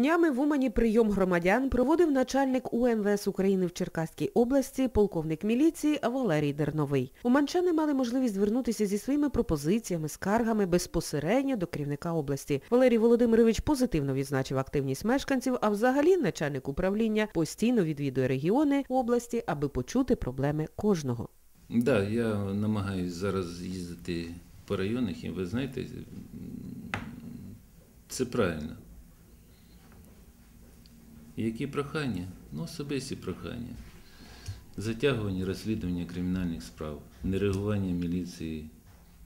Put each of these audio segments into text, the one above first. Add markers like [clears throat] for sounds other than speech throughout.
Днями в Умані прийом громадян проводив начальник УМВС України в Черкаській області, полковник міліції Валерій Дерновий. Уманчани мали можливість звернутися зі своїми пропозиціями, скаргами безпосередньо до керівника області. Валерій Володимирович позитивно відзначив активність мешканців, а взагалі начальник управління постійно відвідує регіони області, аби почути проблеми кожного. Да, я намагаюся зараз їздити по районах, і ви знаєте, це правильно. Які прохання? Ну, особисті прохання. Затягування розслідування кримінальних справ, нереагування міліції,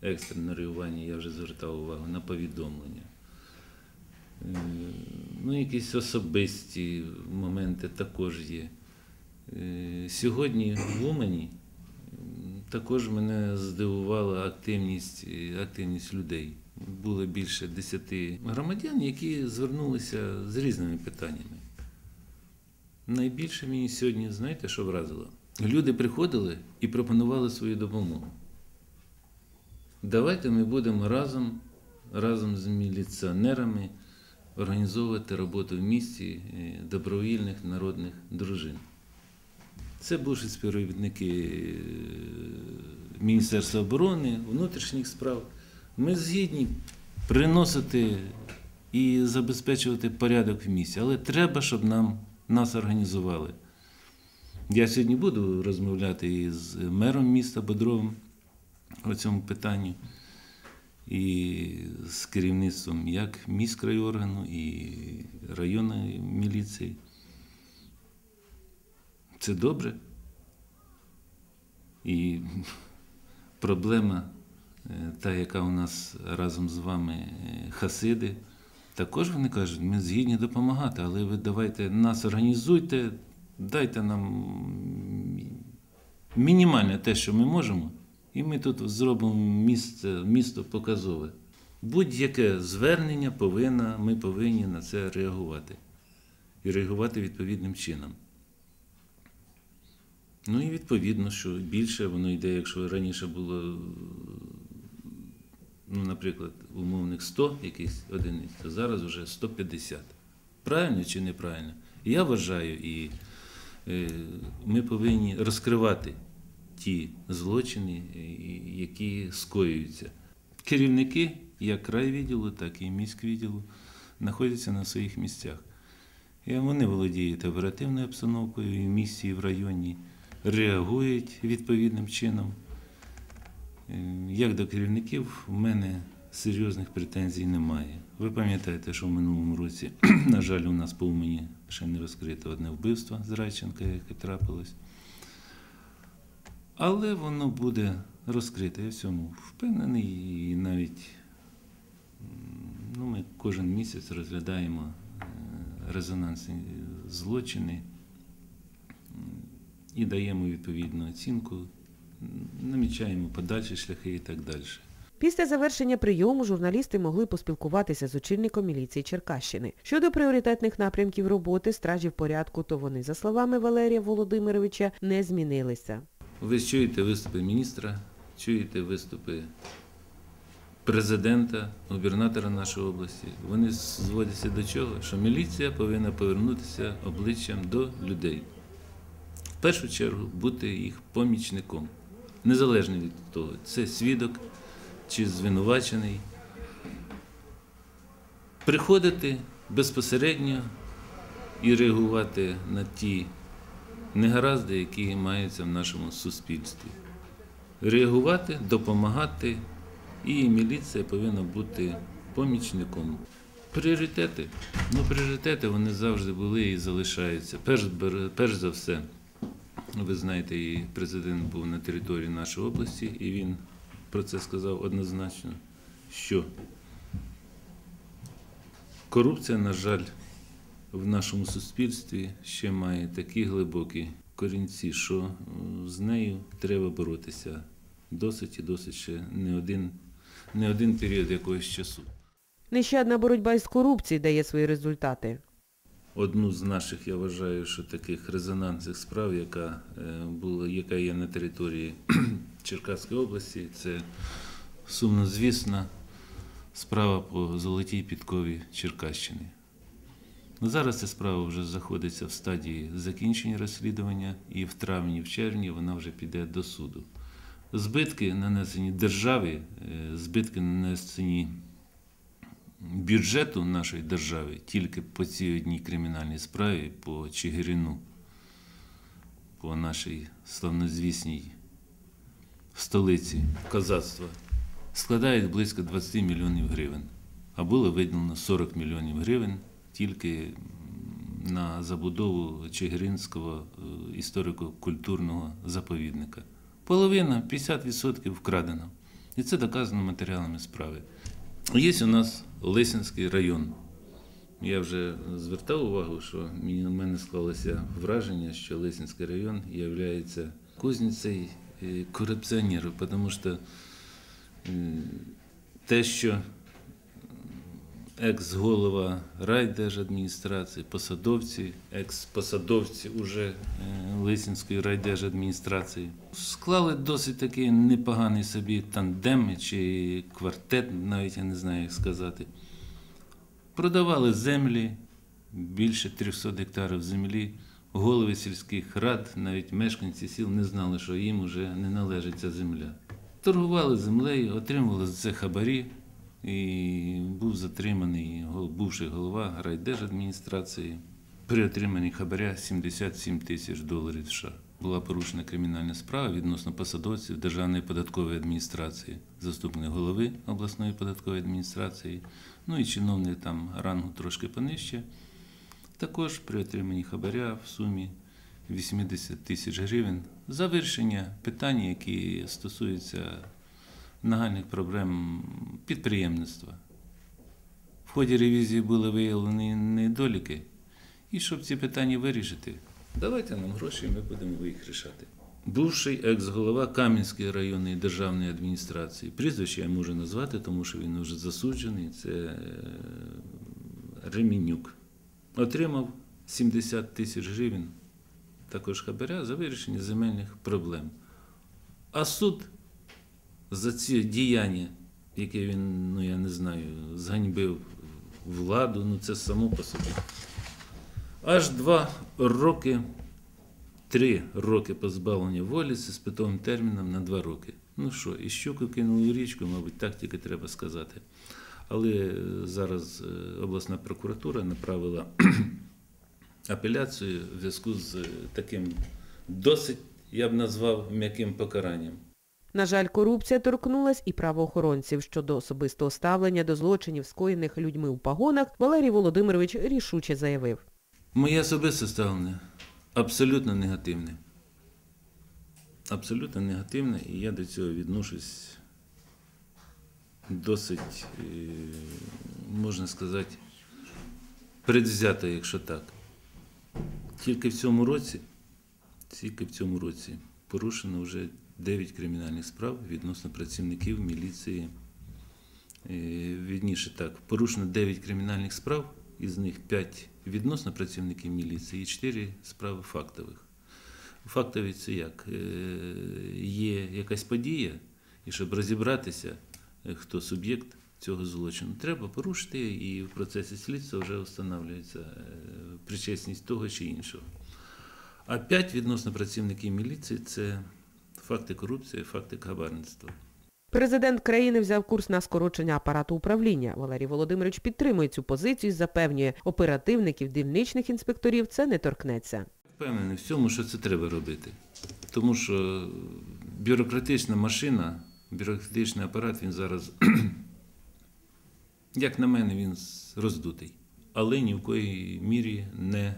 екстрене реагування, я вже звертав увагу на повідомлення. Е, Ну, якісь особисті моменти також є. Е, Сьогодні в Умані також мене здивувала активність, е, активність людей. Було більше десяти громадян, які звернулися з різними питаннями. Найбільше мені сьогодні, знаєте, що вразило? Люди приходили і пропонували свою допомогу. Давайте ми будемо разом, разом з міліціонерами організовувати роботу в місті е, добровільних народних дружин. Це бувші співробітники е, Міністерства оборони, внутрішніх справ. Ми згідні приносити і забезпечувати порядок в місті, але треба, щоб нам нас організували. Я сьогодні буду розмовляти із мером міста Бодровим у цьому питанні, і з керівництвом як міськрайоргану, і районної міліції. Це добре. І проблема, е, та, яка у нас разом з вами е, хасиди. Також вони кажуть, ми згідні допомагати, але ви давайте нас організуйте, дайте нам мінімальне те, що ми можемо, і ми тут зробимо місце, місто показове. Будь-яке звернення повинна, ми повинні на це реагувати. І реагувати відповідним чином. Ну і відповідно, що більше воно йде, якщо раніше було ну, наприклад, умовних 100 якихось одиниць, то зараз вже 150. Правильно чи неправильно? Я вважаю, і е, ми повинні розкривати ті злочини, які скоюються. Керівники як крайвідділу, так і міськвідділу знаходяться на своїх місцях. І вони володіють оперативною обстановкою і і в районі, реагують відповідним чином. Як до керівників, в мене серйозних претензій немає. Ви пам'ятаєте, що в минулому році, [clears throat] на жаль, у нас по Умані ще не розкрите одне вбивство з Райченка, яке трапилось. Але воно буде розкрите, я в цьому впевнений. І навіть ну, ми кожен місяць розглядаємо е, резонансні злочини і даємо відповідну оцінку намічаємо подальші шляхи і так далі. Після завершення прийому журналісти могли поспілкуватися з очільником міліції Черкащини. Щодо пріоритетних напрямків роботи стражів порядку, то вони, за словами Валерія Володимировича, не змінилися. Ви чуєте виступи міністра, чуєте виступи президента, губернатора нашої області. Вони зводяться до чого? Що міліція повинна повернутися обличчям до людей. В першу чергу бути їх помічником незалежно від того, це свідок чи звинувачений, приходити безпосередньо і реагувати на ті негаразди, які маються в нашому суспільстві. Реагувати, допомагати, і міліція повинна бути помічником. Пріоритети. Ну, пріоритети вони завжди були і залишаються. Перш, перш за все. Ви знаєте, і президент був на території нашої області, і він про це сказав однозначно, що корупція, на жаль, в нашому суспільстві ще має такі глибокі корінці, що з нею треба боротися досить і досить ще не один, не один період якогось часу. Нещадна боротьба із корупцією дає свої результати одну з наших, я вважаю, що таких резонансних справ, яка е, була, яка є на території [clears throat] Черкаської області, це сумнозвісна справа по золотій підкові Черкащини. Зараз ця справа вже знаходиться в стадії закінчення розслідування, і в травні, в червні вона вже піде до суду. Збитки нанесені державі, е, збитки нанесені бюджету нашої держави тільки по цій одній кримінальній справі по Чигирину, по нашій славнозвісній столиці козацтва, складають близько 20 мільйонів гривень. А було виділено 40 мільйонів гривень тільки на забудову Чигиринського е, історико-культурного заповідника. Половина, 50% вкрадено. І це доказано матеріалами справи. Є у нас Лисинський район. Я вже звертав увагу, що в мене склалося враження, що Лисинський район є кузницею е, корупціонерів, тому що е, те, що екс-голова райдержадміністрації, посадовці, екс-посадовці уже е, Лисинської райдержадміністрації склали досить такий непоганий собі тандем чи квартет, навіть я не знаю, як сказати. Продавали землі, більше 300 гектарів землі. Голови сільських рад, навіть мешканці сіл не знали, що їм вже не належить ця земля. Торгували землею, отримували за це хабарі, і був затриманий бувший голова райдержадміністрації при отриманні хабаря 77 тисяч доларів США. Була порушена кримінальна справа відносно посадовців Державної податкової адміністрації, заступник голови обласної податкової адміністрації, ну і чиновник там рангу трошки понижче. Також при отриманні хабаря в сумі 80 тисяч гривень за вирішення питань, які стосуються нагальних проблем підприємництва. В ході ревізії були виявлені недоліки, і щоб ці питання вирішити, давайте нам гроші, ми будемо їх рішати. Бувший екс-голова Кам'янської районної державної адміністрації. Прізвище я можу назвати, тому що він вже засуджений. Це е, Ремінюк. Отримав 70 тисяч гривень також хабаря за вирішення земельних проблем. А суд за ці діяння, яке він, ну я не знаю, зганьбив владу, ну це само по собі. Аж два роки, три роки позбавлення волі з іспитовим терміном на два роки. Ну що, і щуку кинули річку, мабуть, так тільки треба сказати. Але е, зараз е, обласна прокуратура направила [clears throat] апеляцію в зв'язку з е, таким досить, я б назвав, м'яким покаранням. На жаль, корупція торкнулась і правоохоронців. Щодо особистого ставлення до злочинів, скоєних людьми у погонах, Валерій Володимирович рішуче заявив. Моє особисте ставлення абсолютно негативне. Абсолютно негативне, і я до цього відношусь досить, е, можна сказати, предвзято, якщо так. Тільки в цьому році, тільки в цьому році порушено вже 9 кримінальних справ відносно працівників міліції. Е, Вірніше так, порушено 9 кримінальних справ, із них 5 відносно працівників міліції і 4 справи фактових. Фактові це як? Е, Є якась подія, і щоб розібратися, е, хто суб'єкт цього злочину, треба порушити, і в процесі слідства вже встановлюється причесність того чи іншого. А 5 відносно працівників міліції це факти корупції, факти хабарництва. Президент країни взяв курс на скорочення апарату управління. Валерій Володимирович підтримує цю позицію і запевнює, оперативників, дільничних інспекторів це не торкнеться. Впевнений в цьому, що це треба робити. Тому що бюрократична машина, бюрократичний апарат, він зараз, [clears throat] як на мене, він роздутий. Але ні в коїй мірі не е,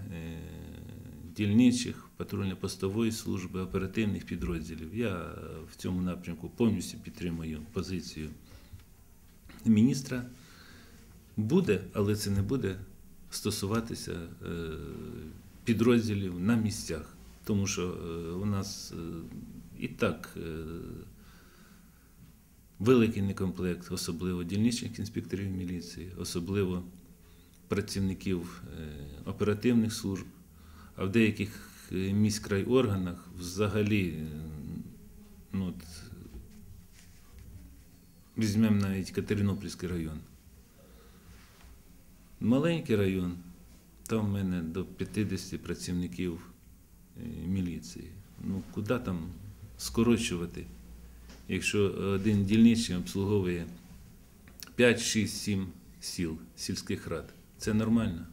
дільничих, патрульно-постової служби, оперативних підрозділів. Я в цьому напрямку повністю підтримую позицію міністра. Буде, але це не буде стосуватися е, підрозділів на місцях. Тому що е, у нас е, і так е, великий некомплект, особливо дільничних інспекторів міліції, особливо працівників е, оперативних служб, а в деяких е, міськрай органах взагалі, е, ну, от, візьмемо навіть Катеринопільський район. Маленький район, Там в мене до 50 працівників е, міліції. Ну, куди там скорочувати, якщо один дільничний обслуговує 5, 6, 7 сіл, сільських рад. Це нормально?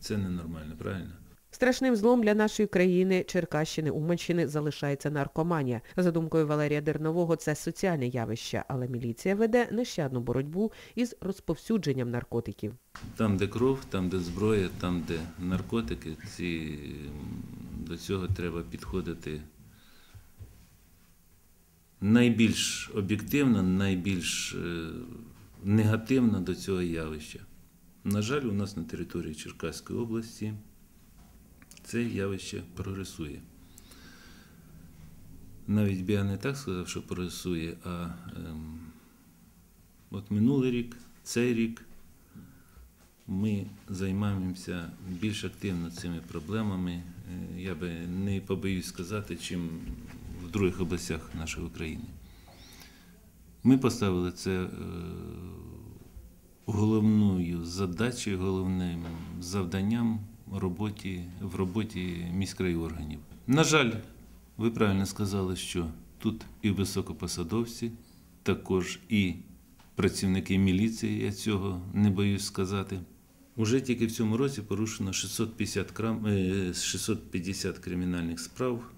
Це ненормально, правильно? Страшним злом для нашої країни, Черкащини, Уманщини залишається наркоманія. За думкою Валерія Дернового, це соціальне явище, але міліція веде нещадну боротьбу із розповсюдженням наркотиків. Там, де кров, там, де зброя, там, де наркотики, ці, до цього треба підходити найбільш об'єктивно, найбільш е, негативно до цього явища. На жаль, у нас на території Черкаської області це явище прогресує. Навіть би я не так сказав, що прогресує, а ем, от минулий рік, цей рік ми займаємося більш активно цими проблемами. е, Я би не побоюсь сказати, чим в других областях нашої України. Ми поставили це е, головною задачею, головним завданням роботі, в роботі міськрайорганів. На жаль, ви правильно сказали, що тут і високопосадовці, також і працівники міліції, я цього не боюсь сказати. Уже тільки в цьому році порушено 650, крам, е, 650 кримінальних справ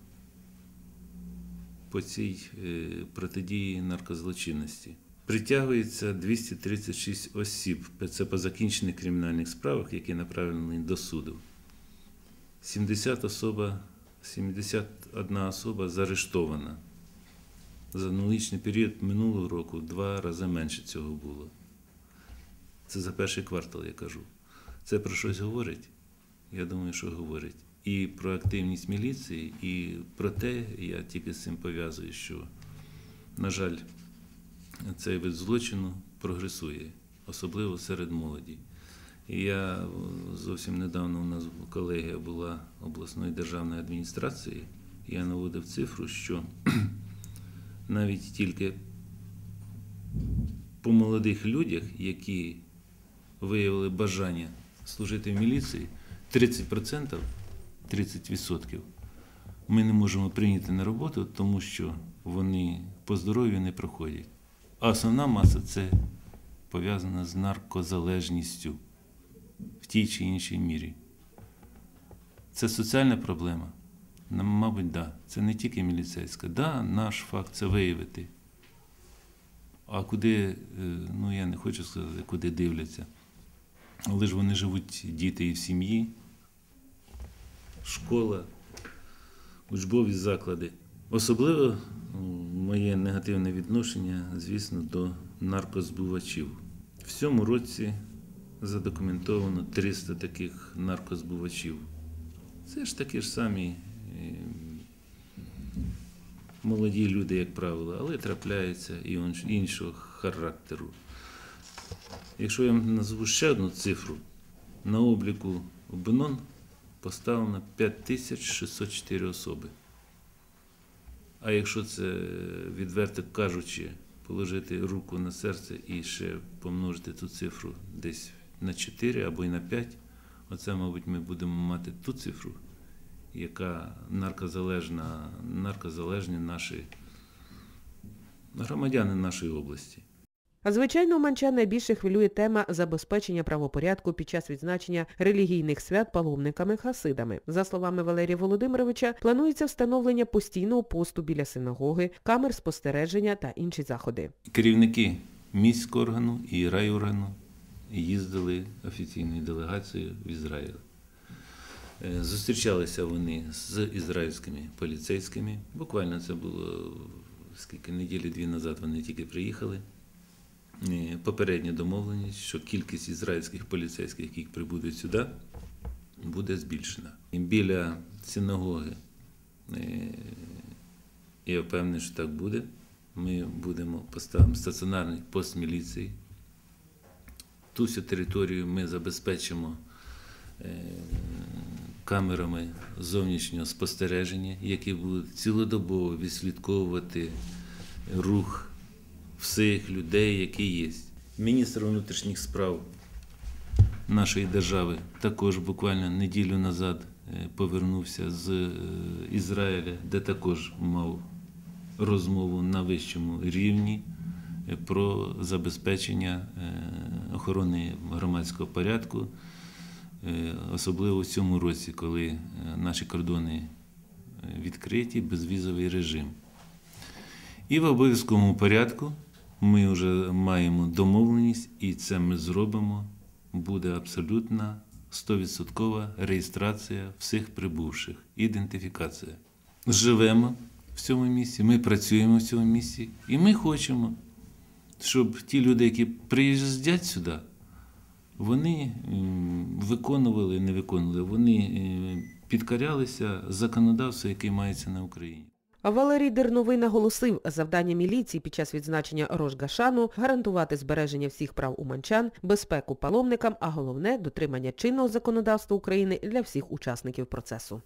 по цій е, протидії наркозлочинності. Притягується 236 осіб. Це по закінчених кримінальних справах, які направлені до суду. 70 особа, 71 особа заарештована. За аналогічний період минулого року два рази менше цього було. Це за перший квартал, я кажу. Це про щось говорить? Я думаю, що говорить. І про активність міліції, і про те, я тільки з цим пов'язую, що, на жаль, цей вид злочину прогресує, особливо серед молоді. І я зовсім недавно у нас колегія була обласної державної адміністрації, я наводив цифру, що [clears throat] навіть тільки по молодих людях, які виявили бажання служити в міліції, 30%, 30% ми не можемо прийняти на роботу, тому що вони по здоров'ю не проходять. А основна маса це пов'язана з наркозалежністю в тій чи іншій мірі. Це соціальна проблема? Мабуть. Да. Це не тільки міліцейська. Да, наш факт це виявити. А куди, е, ну я не хочу сказати, куди дивляться. Але ж вони живуть діти і в сім'ї, школа, учбові заклади. Особливо моє негативне відношення, звісно, до наркозбувачів. В цьому році задокументовано 300 таких наркозбувачів. Це ж такі ж самі е, молоді люди, як правило, але трапляються і іншого характеру. Якщо я назву ще одну цифру, на обліку ОБНОН поставлено 5604 особи. А якщо це, відверто кажучи, положити руку на серце і ще помножити ту цифру десь на 4 або й на 5, оце, мабуть, ми будемо мати ту цифру, яка наркозалежна, наркозалежні наші громадяни нашої області. Звичайно, уманчан найбільше хвилює тема забезпечення правопорядку під час відзначення релігійних свят паломниками-хасидами. За словами Валерія Володимировича, планується встановлення постійного посту біля синагоги, камер спостереження та інші заходи. Керівники міського органу і райоргану їздили офіційною делегацією в Ізраїль. Е, Зустрічалися вони з ізраїльськими поліцейськими. Буквально це було скільки неділі дві назад вони тільки приїхали. Попередня домовленість, що кількість ізраїльських поліцейських, які прибудуть сюди, буде збільшена. Біля синагоги, е, я впевнений, що так буде. Ми будемо поставимо стаціонарний пост міліції. Ту всю територію ми забезпечимо е, камерами зовнішнього спостереження, які будуть цілодобово відслідковувати рух всіх людей, які є. Міністр внутрішніх справ нашої держави також буквально неділю назад е, повернувся з е, Ізраїля, де також мав розмову на вищому рівні е, про забезпечення охорони громадського порядку, особливо в цьому році, коли наші кордони відкриті, безвізовий режим. І в обов'язковому порядку ми вже маємо домовленість, і це ми зробимо. Буде абсолютна 100% реєстрація всіх прибувших, ідентифікація. Живемо в цьому місці, ми працюємо в цьому місці, і ми хочемо, щоб ті люди, які приїздять сюди, вони виконували, не виконували, вони е, підкорялися законодавству, яке мається на Україні. Валерій Дерновий наголосив, завдання міліції під час відзначення Рожгашану гарантувати збереження всіх прав уманчан, безпеку паломникам, а головне – дотримання чинного законодавства України для всіх учасників процесу.